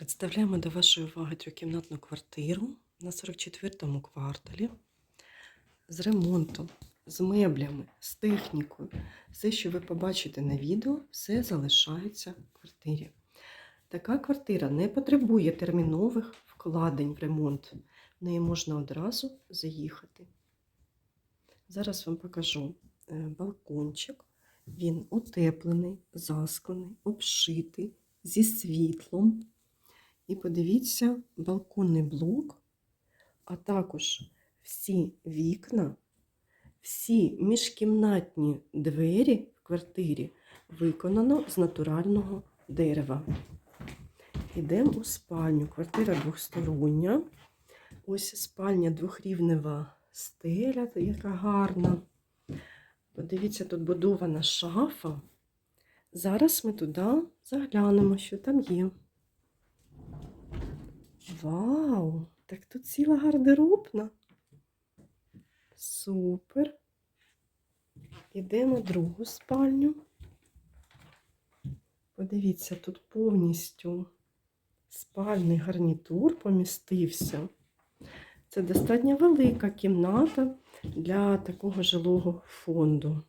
Представляємо до вашої уваги трьохкімнатну квартиру на 44-му кварталі з ремонтом, з меблями, з технікою. Все, що ви побачите на відео, все залишається в квартирі. Така квартира не потребує термінових вкладень в ремонт. В неї можна одразу заїхати. Зараз вам покажу е, балкончик. Він утеплений, засклений, обшитий, зі світлом. І подивіться, балконний блок, а також всі вікна, всі міжкімнатні двері в квартирі виконано з натурального дерева. Йдемо у спальню. Квартира двохстороння. Ось спальня двохрівнева стеля, яка гарна. Подивіться, тут будована шафа. Зараз ми туди заглянемо, що там є. Вау! Так тут ціла гардеробна. Супер. Ідемо другу спальню. Подивіться, тут повністю спальний гарнітур помістився. Це достатньо велика кімната для такого жилого фонду.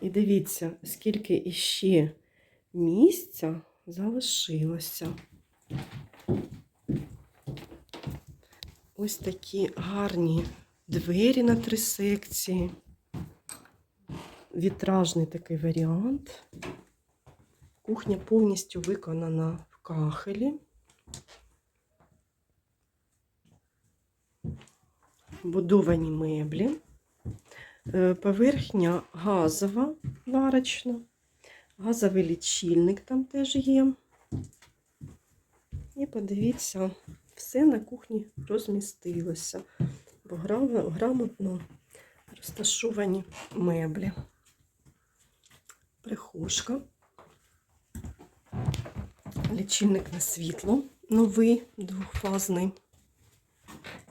І дивіться, скільки іще місця залишилося. Ось такі гарні двері на три секції. Вітражний такий варіант. Кухня повністю виконана в кахелі. Будовані меблі. Е, Поверхня газова, варочна. Газовий лічильник там теж є. І подивіться, все на кухні розмістилося, бо грамотно розташовані меблі. Прихожка. Лічильник на світло новий, двохфазний.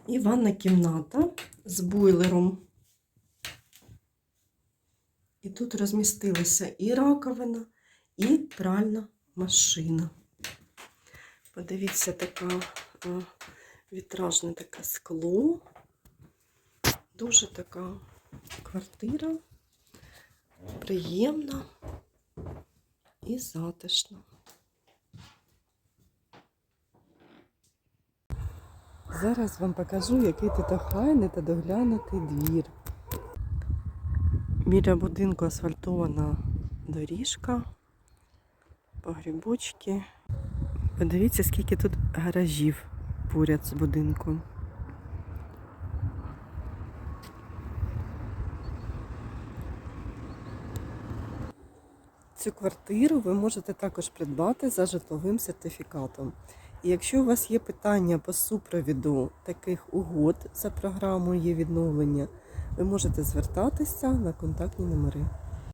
І ванна кімната з бойлером. І тут розмістилася і раковина, і пральна машина. Подивіться, така вітражне таке скло. Дуже така квартира, приємна і затишна. Зараз вам покажу, який тут охайний та доглянутий двір. Біля будинку асфальтована доріжка, погрібочки. Подивіться, скільки тут гаражів поряд з будинком. Цю квартиру ви можете також придбати за житловим сертифікатом. І якщо у вас є питання по супровіду таких угод за програмою є відновлення, ви можете звертатися на контактні номери.